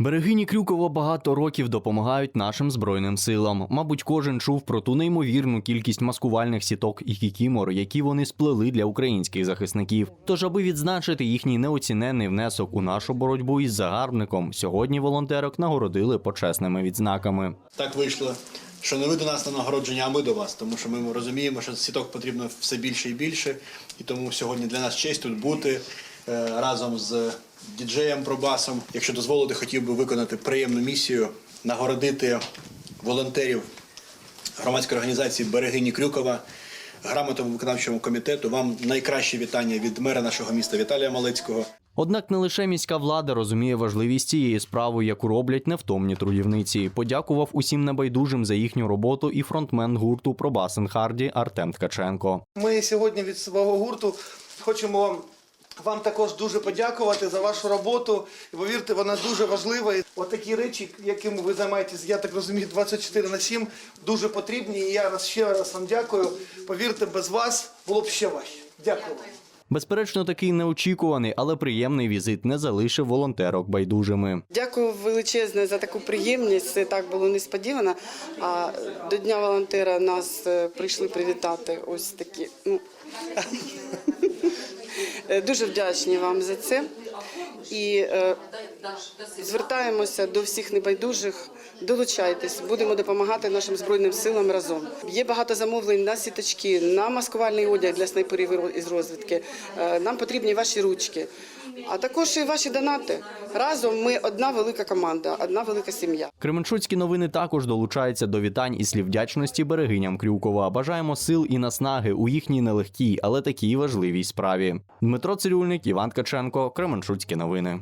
Берегині Крюкова багато років допомагають нашим збройним силам. Мабуть, кожен чув про ту неймовірну кількість маскувальних сіток і кікімор, які вони сплели для українських захисників. Тож, аби відзначити їхній неоціненний внесок у нашу боротьбу із загарбником, сьогодні волонтерок нагородили почесними відзнаками. Так вийшло, що не ви до нас на нагородження, а ми до вас, тому що ми розуміємо, що сіток потрібно все більше і більше. І тому сьогодні для нас честь тут бути разом з діджеєм Пробасом. Якщо дозволите, хотів би виконати приємну місію, нагородити волонтерів громадської організації Берегині Крюкова. Грамотному виконавчому комітету вам найкраще вітання від мера нашого міста Віталія Малецького. Однак не лише міська влада розуміє важливість цієї справи, яку роблять невтомні трудівниці. Подякував усім небайдужим за їхню роботу і фронтмен гурту Пробасен Харді Артем Ткаченко. Ми сьогодні від свого гурту хочемо вам також дуже подякувати за вашу роботу. І повірте, вона дуже важлива. І Отакі речі, якими ви займаєтесь, я так розумію, 24 на 7, дуже потрібні. І я раз ще раз вам дякую. Повірте, без вас було б ще важче. Дякую. Безперечно, такий неочікуваний, але приємний візит не залишив волонтерок байдужими. Дякую величезне за таку приємність. Це так було несподівано. А до Дня волонтера нас е, прийшли привітати ось такі. Ну, дуже вдячні вам за це. І е, звертаємося до всіх небайдужих. Долучайтесь, будемо допомагати нашим збройним силам разом. Є багато замовлень на сіточки, на маскувальний одяг для снайперів із розвідки. Е, Нам потрібні ваші ручки, а також і ваші донати. Разом ми одна велика команда, одна велика сім'я. Кременчуцькі новини також долучаються до вітань і слів вдячності берегиням Крюкова. Бажаємо сил і наснаги у їхній нелегкій, але такій важливій справі. Дмитро Цирюльник, Іван Ткаченко, Кременчуцькі новини.